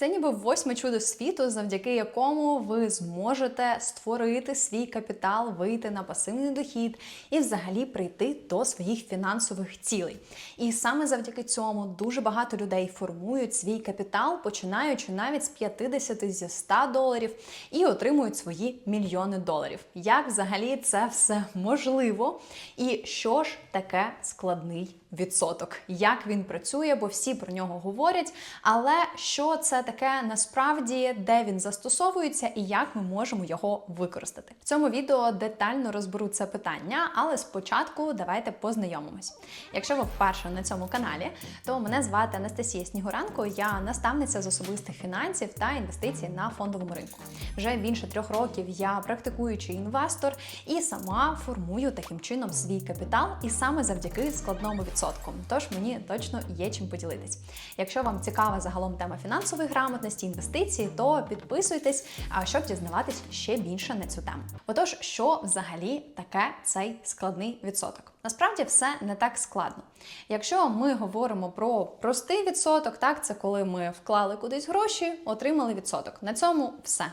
Це ніби восьме чудо світу, завдяки якому ви зможете створити свій капітал, вийти на пасивний дохід і взагалі прийти до своїх фінансових цілей. І саме завдяки цьому дуже багато людей формують свій капітал, починаючи навіть з 50 зі 100 доларів і отримують свої мільйони доларів. Як взагалі це все можливо? І що ж таке складний відсоток? Як він працює? Бо всі про нього говорять. Але що це таке насправді, де він застосовується і як ми можемо його використати? В цьому відео детально розберу це питання, але спочатку давайте познайомимось. Якщо ви вперше на цьому каналі, то мене звати Анастасія Снігуренко, я наставниця з особистих фінансів та інвестицій на фондовому ринку. Вже більше трьох років я практикуючий інвестор і сама формую таким чином свій капітал, і саме завдяки складному відсотку. Тож мені точно є чим поділитись. Якщо вам цікава загалом тема фінансової грамотності, інвестицій, то підписуйтесь, щоб дізнаватись ще більше на цю тему. Отож, що взагалі таке цей складний відсоток? Насправді все не так складно. Якщо ми говоримо про простий відсоток, так це коли ми вклали кудись гроші, отримали відсоток. На цьому все.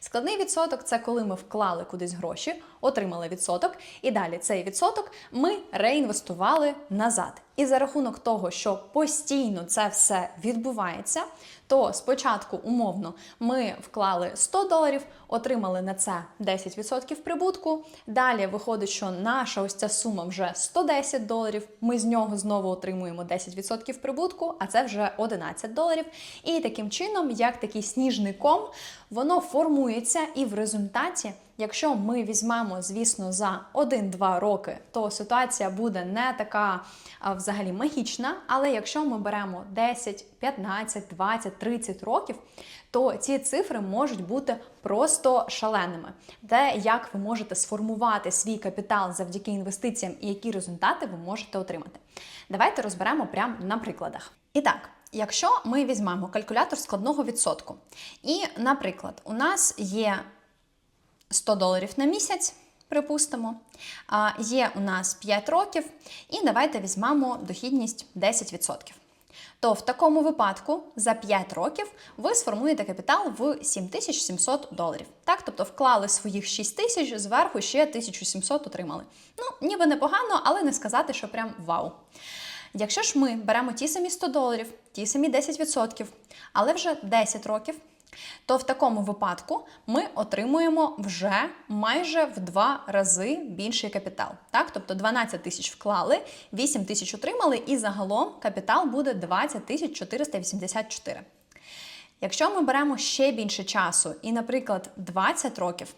Складний відсоток це коли ми вклали кудись гроші, отримали відсоток, і далі цей відсоток ми реінвестували назад. І за рахунок того, що постійно це все відбувається, то спочатку умовно ми вклали 100 доларів, отримали на це 10% прибутку. Далі виходить, що наша ось ця сума вже 110 доларів. Ми з нього знову отримуємо 10% прибутку, а це вже 11 доларів. І таким чином, як такий сніжний ком, воно формується і в результаті. Якщо ми візьмемо, звісно, за 1-2 роки, то ситуація буде не така взагалі магічна. Але якщо ми беремо 10, 15, 20, 30 років, то ці цифри можуть бути просто шаленими. Те, як ви можете сформувати свій капітал завдяки інвестиціям і які результати ви можете отримати. Давайте розберемо прямо на прикладах. І так. Якщо ми візьмемо калькулятор складного відсотку, і, наприклад, у нас є 100 доларів на місяць, припустимо, є у нас 5 років, і давайте візьмемо дохідність 10%. То в такому випадку за 5 років ви сформуєте капітал в 7700 доларів. Так, тобто вклали своїх 6 тисяч, зверху ще 1700 отримали. Ну, ніби непогано, але не сказати, що прям вау. Якщо ж ми беремо ті самі 100 доларів, ті самі 10%, але вже 10 років, то в такому випадку ми отримуємо вже майже в два рази більший капітал. Так? Тобто 12 тисяч вклали, 8 тисяч отримали, і загалом капітал буде 20 тисяч 484. Якщо ми беремо ще більше часу, і, наприклад, 20 років,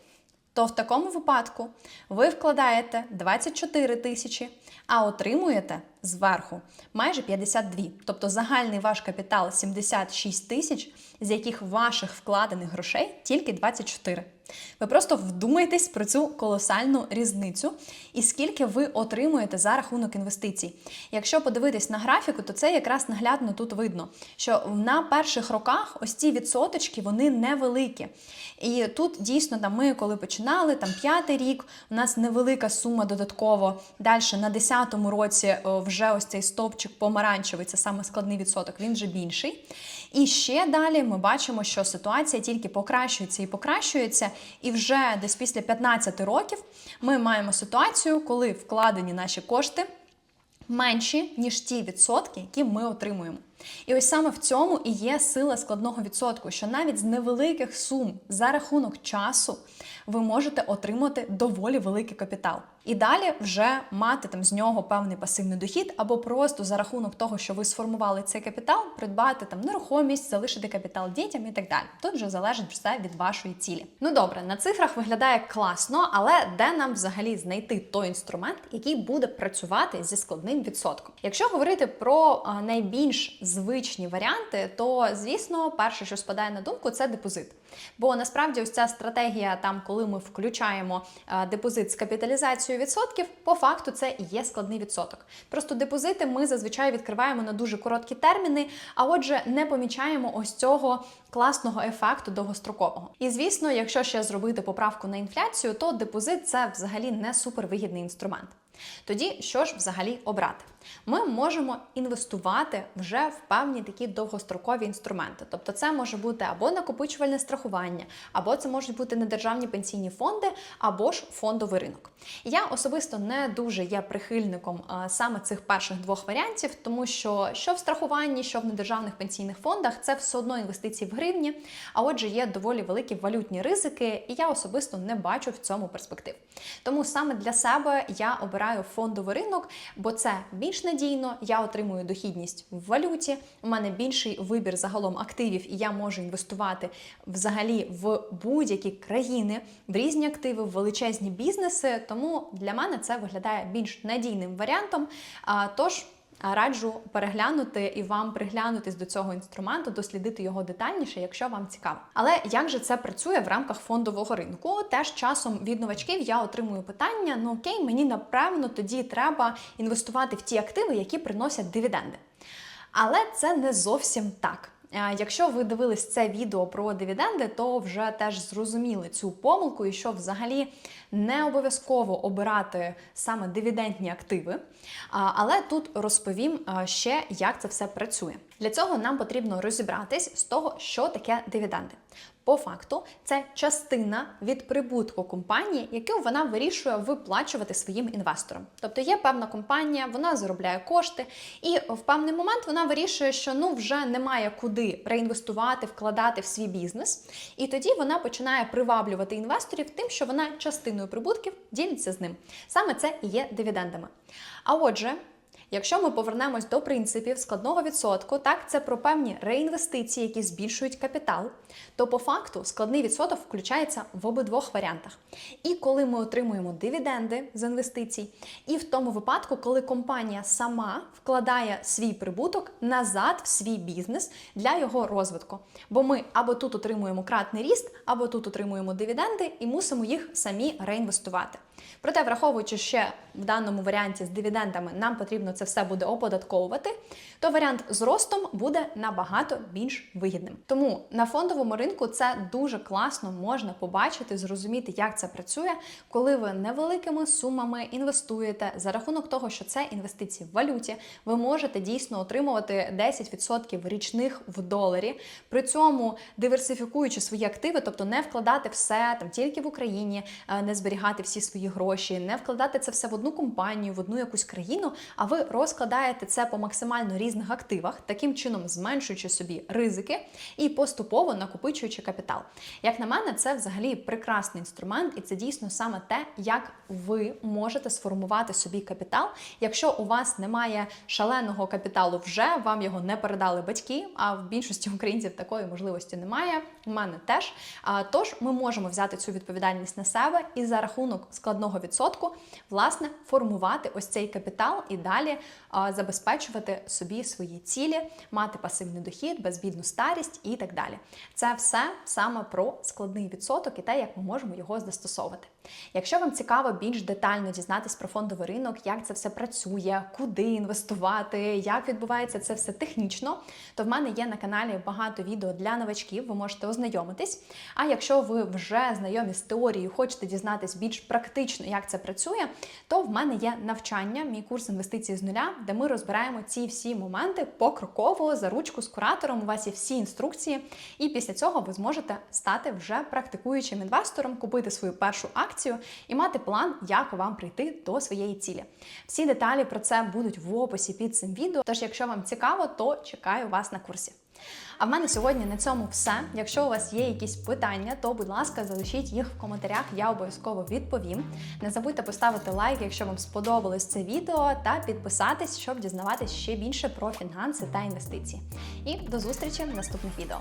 то в такому випадку ви вкладаєте 24 тисячі, а отримуєте зверху майже 52. Тобто загальний ваш капітал 76 тисяч, з яких ваших вкладених грошей тільки 24. Ви просто вдумайтесь про цю колосальну різницю і скільки ви отримуєте за рахунок інвестицій. Якщо подивитись на графіку, то це якраз наглядно тут видно, що на перших роках ось ці відсоточки вони невеликі. І тут дійсно там ми, коли починали, там п'ятий рік, у нас невелика сума додатково. Далі на 10-му році вже ось цей стовпчик помаранчевий, це саме складний відсоток, він вже більший. І ще далі ми бачимо, що ситуація тільки покращується і покращується. І вже десь після 15 років ми маємо ситуацію, коли вкладені наші кошти менші, ніж ті відсотки, які ми отримуємо. І ось саме в цьому і є сила складного відсотку, що навіть з невеликих сум за рахунок часу ви можете отримати доволі великий капітал. І далі вже мати там з нього певний пасивний дохід, або просто за рахунок того, що ви сформували цей капітал, придбати там нерухомість, залишити капітал дітям і так далі. Тут вже залежить все від вашої цілі. Ну добре, на цифрах виглядає класно, але де нам взагалі знайти той інструмент, який буде працювати зі складним відсотком? Якщо говорити про найбільш звичні варіанти, то звісно, перше, що спадає на думку, це депозит. Бо насправді ось ця стратегія, там, коли ми включаємо депозит з капіталізацією відсотків, по факту це є складний відсоток. Просто депозити ми зазвичай відкриваємо на дуже короткі терміни, а отже, не помічаємо ось цього класного ефекту довгострокового. І звісно, якщо ще зробити поправку на інфляцію, то депозит це взагалі не супервигідний інструмент. Тоді що ж взагалі обрати? Ми можемо інвестувати вже в певні такі довгострокові інструменти. Тобто, це може бути або накопичувальне страхування, або це можуть бути недержавні пенсійні фонди, або ж фондовий ринок. Я особисто не дуже є прихильником саме цих перших двох варіантів, тому що що в страхуванні, що в недержавних пенсійних фондах, це все одно інвестиції в гривні. А отже, є доволі великі валютні ризики, і я особисто не бачу в цьому перспектив. Тому саме для себе я обираю фондовий ринок, бо це більш надійно, я отримую дохідність в валюті. У мене більший вибір загалом активів, і я можу інвестувати взагалі в будь-які країни, в різні активи, в величезні бізнеси. Тому для мене це виглядає більш надійним варіантом. А, Тож. Раджу переглянути і вам приглянутись до цього інструменту, дослідити його детальніше, якщо вам цікаво. Але як же це працює в рамках фондового ринку? Теж часом від новачків я отримую питання: ну окей, мені напевно тоді треба інвестувати в ті активи, які приносять дивіденди. Але це не зовсім так. Якщо ви дивились це відео про дивіденди, то вже теж зрозуміли цю помилку, і що взагалі не обов'язково обирати саме дивідендні активи. Але тут розповім ще, як це все працює. Для цього нам потрібно розібратись з того, що таке дивіденди. По факту, це частина від прибутку компанії, яку вона вирішує виплачувати своїм інвесторам. Тобто є певна компанія, вона заробляє кошти, і в певний момент вона вирішує, що ну вже немає куди реінвестувати, вкладати в свій бізнес. І тоді вона починає приваблювати інвесторів тим, що вона частиною прибутків ділиться з ним. Саме це і є дивідендами. А отже. Якщо ми повернемось до принципів складного відсотку, так це про певні реінвестиції, які збільшують капітал, то по факту складний відсоток включається в обидвох варіантах. І коли ми отримуємо дивіденди з інвестицій, і в тому випадку, коли компанія сама вкладає свій прибуток назад в свій бізнес для його розвитку. Бо ми або тут отримуємо кратний ріст, або тут отримуємо дивіденди і мусимо їх самі реінвестувати. Проте, враховуючи ще в даному варіанті з дивідендами, нам потрібно це все буде оподатковувати, то варіант з ростом буде набагато більш вигідним. Тому на фондовому ринку це дуже класно можна побачити, зрозуміти, як це працює, коли ви невеликими сумами інвестуєте за рахунок того, що це інвестиції в валюті, ви можете дійсно отримувати 10% річних в доларі, при цьому диверсифікуючи свої активи, тобто не вкладати все там тільки в Україні, е, не зберігати всі свої гроші, не вкладати це все в одну компанію, в одну якусь країну, а ви розкладаєте це по максимально різних активах, таким чином зменшуючи собі ризики і поступово накопичуючи капітал. Як на мене, це взагалі прекрасний інструмент, і це дійсно саме те, як ви можете сформувати собі капітал. Якщо у вас немає шаленого капіталу, вже вам його не передали батьки, а в більшості українців такої можливості немає. У мене теж. Тож ми можемо взяти цю відповідальність на себе і за рахунок складного відсотку, власне, формувати ось цей капітал і далі забезпечувати собі свої цілі, мати пасивний дохід, безбідну старість і так далі. Це все саме про складний відсоток і те, як ми можемо його застосовувати. Якщо вам цікаво більш детально дізнатись про фондовий ринок, як це все працює, куди інвестувати, як відбувається це все технічно, то в мене є на каналі багато відео для новачків, ви можете ознайомитись. А якщо ви вже знайомі з теорією, хочете дізнатись більш практично, як це працює, то в мене є навчання, мій курс інвестиції з нуля, де ми розбираємо ці всі моменти покроково за ручку з куратором. У вас є всі інструкції, і після цього ви зможете стати вже практикуючим інвестором, купити свою першу акцію і мати план, як вам прийти до своєї цілі. Всі деталі про це будуть в описі під цим відео. Тож, якщо вам цікаво, то чекаю вас на курсі. А в мене сьогодні на цьому все. Якщо у вас є якісь питання, то будь ласка, залишіть їх в коментарях, я обов'язково відповім. Не забудьте поставити лайк, якщо вам сподобалось це відео, та підписатись, щоб дізнаватись ще більше про фінанси та інвестиції. І до зустрічі в наступних відео.